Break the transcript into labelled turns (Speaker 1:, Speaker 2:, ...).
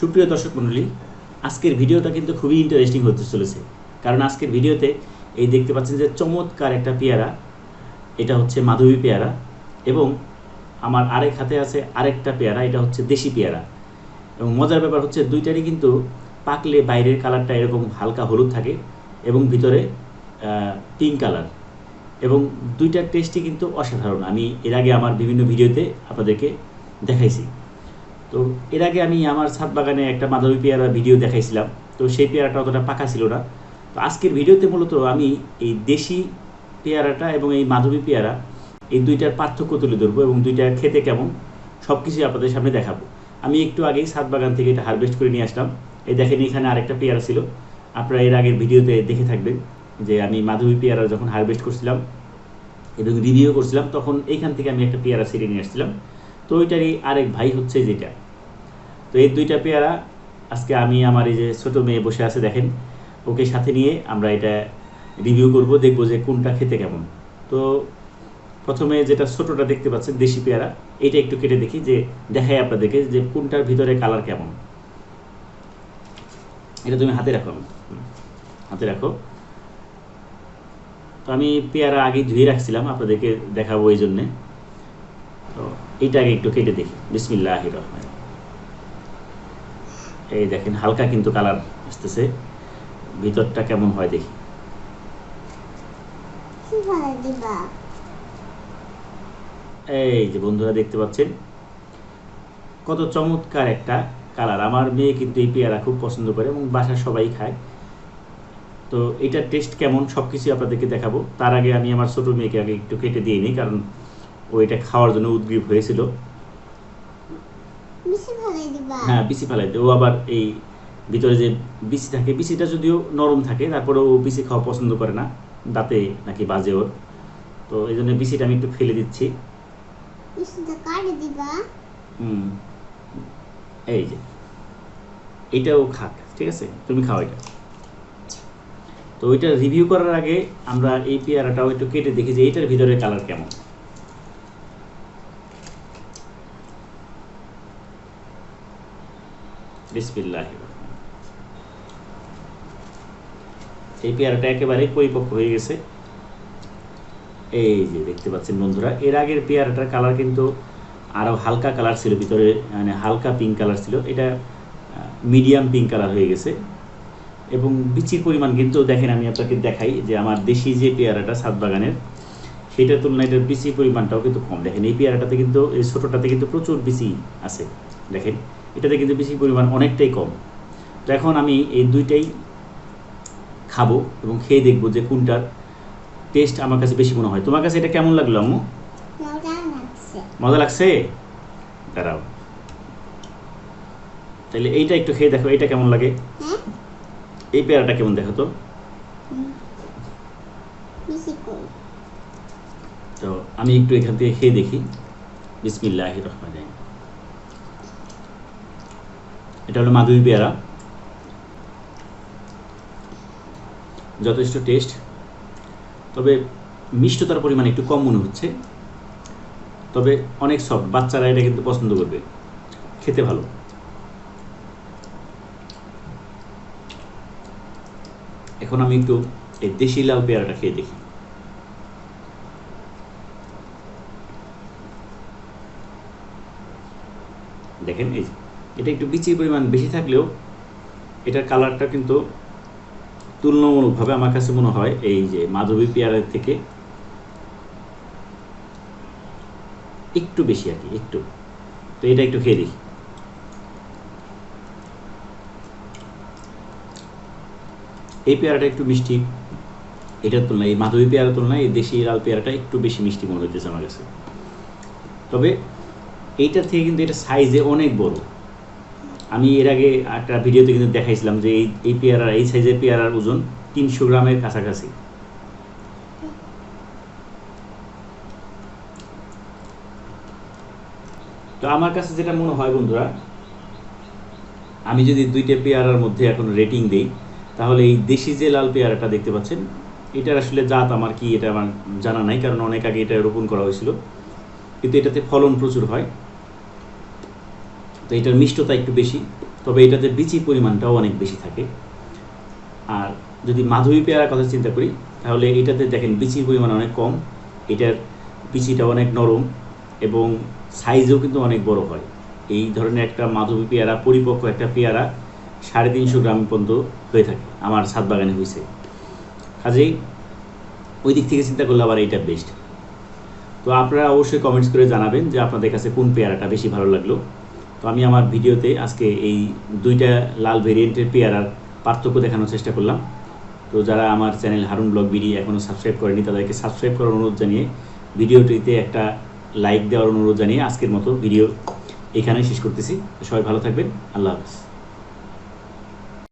Speaker 1: সুপ্রিয় দর্শক মণ্ডলী, আজকের ভিডিওটা কিন্তু খুবই ইন্টারেস্টিং হতে চলেছে। কারণ আজকের ভিডিওতে এই দেখতে পাচ্ছেন যে চমৎকার একটা পেয়ারা, এটা হচ্ছে মাধবী পেয়ারা এবং আমার আরেক হাতে আছে আরেকটা পেয়ারা, এটা হচ্ছে দেশি পেয়ারা। এবং মজার ব্যাপার হচ্ছে দুইটারই কিন্তু পাকলে বাইরের কালারটা এরকম হালকা হলুদ থাকে এবং ভিতরে পিঙ্ক কালার এবং দুইটার টেস্টই কিন্তু অসাধারণ। আমি এর আগে আমার বিভিন্ন ভিডিওতে আপনাদেরকে দেখাইছি। তো এর আগে আমি আমার ছাদ বাগানে একটা মাধবী পেয়ারা ভিডিও দেখাইছিলাম। তো সেই পেয়ারাটা অতটা পাকা ছিল না। তো আজকের ভিডিওতে মূলত আমি এই দেশি পেয়ারাটা এবং এই মাধবী পেয়ারা, এই দুইটার পার্থক্য তুলে ধরবো এবং দুইটা খেতে কেমন সব কিছুই আপনাদের সামনে দেখাবো। আমি একটু আগেই ছাদ বাগান থেকে এটা হারভেস্ট করে নিয়ে আসলাম। এই দেখেন, এখানে আরেকটা পেয়ারা ছিল। আপনারা এর আগের ভিডিওতে দেখে থাকবেন যে আমি মাধবী পেয়ারা যখন হারভেস্ট করছিলাম এবং রিভিউ করছিলাম, তখন এইখান থেকে আমি একটা পেয়ারা ছিঁড়ে নিয়ে আসছিলাম। তো ওইটারই আরেক ভাই হচ্ছে যেটা তো এই দুইটা পেয়ারা আজকে আমি আমার এই যে ছোটো মেয়ে বসে আছে দেখেন, ওকে সাথে নিয়ে আমরা এটা রিভিউ করব, দেখব যে কোনটা খেতে কেমন। তো প্রথমে যেটা ছোটোটা দেখতে পাচ্ছেন, দেশি পেয়ারা এটা একটু কেটে দেখি, যে দেখাই আপনাদেরকে যে কোনটার ভিতরে কালার কেমন। এটা তুমি হাতে রাখো হাতে রাখো। তো আমি পেয়ারা আগে ধুয়ে রাখছিলাম, আপনাদেরকে দেখাবো এই জন্যে। আগে একটু কেটে দেখি। বিসমিল্লাহ রহমান। এই দেখেন, হালকা কিন্তু কালার আসতেছে। ভিতরটা কেমন হয় দেখি। এই যে বন্ধুরা দেখতে পাচ্ছেন, কত চমৎকার একটা কালার। আমার মেয়ে কিন্তু এই পেয়ারা খুব পছন্দ করে এবং বাসার সবাই খায়। তো এটার টেস্ট কেমন সব কিছু আপনাদেরকে দেখাবো। তার আগে আমি আমার ছোটো মেয়েকে আগে একটু কেটে দিয়ে নিই, কারণ ও এটা খাওয়ার জন্য উদ্গ্রীব হয়েছিল। হ্যাঁ বিসি ফেলাইতে ও আবার এই ভিতরে যে বিসি থাকে বিসিটা যদিও নরম থাকে তারপরে ও বিসি খাওয়া পছন্দ করে না। দাঁতে নাকি বাজে ওর। তো এই জন্য বিসিটা আমি একটু ফেলে দিচ্ছি। হুম। এই যে। এটাও খাক ঠিক আছে? তুমি খাও এটা। তো ওইটা রিভিউ করার আগে আমরা এই পেয়ারাটাও একটু কেটে দেখি যে এইটার ভিতরে কালার কেমন। বিসমিল্লাহ এই পেয়ারাটা একেবারে পরিপক্ক হয়ে গেছে। এই যে দেখতে পাচ্ছেন বন্ধুরা, এর আগের পেয়ারাটার কালার কিন্তু আরও হালকা কালার ছিল, ভিতরে মানে হালকা পিঙ্ক কালার ছিল। এটা মিডিয়াম পিঙ্ক কালার হয়ে গেছে। এবং বিচির পরিমাণ কিন্তু দেখেন আমি আপনাকে দেখাই যে আমার দেশি যে পেয়ারাটা সাত বাগানের, সেটার তুলনায় এটার বিচির পরিমাণটাও কিন্তু কম। দেখেন এই পেয়ারাটাতে কিন্তু, এই ছোটোটাতে কিন্তু প্রচুর বিচি আছে। দেখেন এটাতে কিন্তু বেশি পরিমাণ অনেকটাই কম। তো এখন আমি এই দুইটাই খাব এবং খেয়ে দেখব যে কোনটার টেস্ট আমার কাছে বেশি মনে হয়। তোমার কাছে এটা কেমন লাগল আম্মু?
Speaker 2: মজা লাগছে।
Speaker 1: দাঁড়াও। তাহলে এইটা একটু খেয়ে দেখো এইটা কেমন লাগে?
Speaker 2: হ্যাঁ?
Speaker 1: এই পেয়ারাটা কেমন দেখো তো? তো আমি একটু এখান থেকে খেয়ে দেখি। বিসমিল্লাহ রহমান রহিম। এটা হলো মাধবী পেয়ারা। যথেষ্ট টেস্ট তবে মিষ্টতার পরিমাণ একটু কম মনে হচ্ছে। তবে অনেক সফট বাচ্চারা এটা কিন্তু পছন্দ করবে। খেতে ভালো। এখন আমি একটু এই দেশি লাল পেয়ারাটা খেয়ে দেখি। দেখেন এই এটা একটু বিচির পরিমাণ বেশি থাকলেও এটার কালারটা কিন্তু তুলনামূলকভাবে আমার কাছে মনে হয় এই যে মাধবী পেয়ারের থেকে একটু বেশি আর কি, একটু। তো এটা একটু খেয়ে দেখি। এই পেয়ারাটা একটু মিষ্টি। এটার তুলনায়, এই মাধবী পেয়ারার তুলনায় এই দেশি লাল পেয়ারাটা একটু বেশি মিষ্টি মনে হইতেছে আমার কাছে। তবে এইটার থেকে কিন্তু এটা সাইজে অনেক বড়। আমি এর আগে একটা ভিডিওতে কিন্তু দেখাইছিলাম যে এই এই পেয়ারার, এই সাইজের পেয়ারার ওজন তিনশো গ্রামের কাছাকাছি। তো আমার কাছে যেটা মনে হয় বন্ধুরা, আমি যদি দুইটা পেয়ারার মধ্যে এখন রেটিং দিই, তাহলে এই দেশি যে লাল পেয়ারাটা দেখতে পাচ্ছেন, এটার আসলে জাত আমার কি এটা আমার জানা নাই, কারণ অনেক আগে এটা রোপণ করা হয়েছিল। কিন্তু এটাতে ফলন প্রচুর হয়। তো এটার মিষ্টতা একটু বেশি, তবে এটাতে বিচির পরিমাণটাও অনেক বেশি থাকে। আর যদি মাধবী পেয়ারার কথা চিন্তা করি, তাহলে এটাতে দেখেন বিচির পরিমাণ অনেক কম, এটার বিচিটা অনেক নরম এবং সাইজও কিন্তু অনেক বড় হয়। এই ধরনের একটা মাধবী পেয়ারা, পরিপক্ক একটা পেয়ারা সাড়ে তিনশো গ্রাম পর্যন্ত হয়ে থাকে, আমার ছাদ বাগানে হয়েছে কাজেই ওই দিক থেকে চিন্তা করলে আবার এইটা বেস্ট তো আপনারা অবশ্যই কমেন্টস করে জানাবেন যে আপনাদের কাছে কোন পেয়ারাটা বেশি ভালো লাগল। তো আমি আমার ভিডিওতে আজকে এই দুইটা লাল ভেরিয়েন্টের পেয়ারার পার্থক্য দেখানোর চেষ্টা করলাম। তো যারা আমার চ্যানেল হারুন ব্লগ বিডি এখনও সাবস্ক্রাইব করেনি তাদেরকে সাবস্ক্রাইব করার অনুরোধ জানিয়ে ভিডিওটিতে একটা লাইক দেওয়ার অনুরোধ জানিয়ে আজকের মতো ভিডিও এখানেই শেষ করতেছি। সবাই ভালো থাকবেন। আল্লাহ হাফিজ।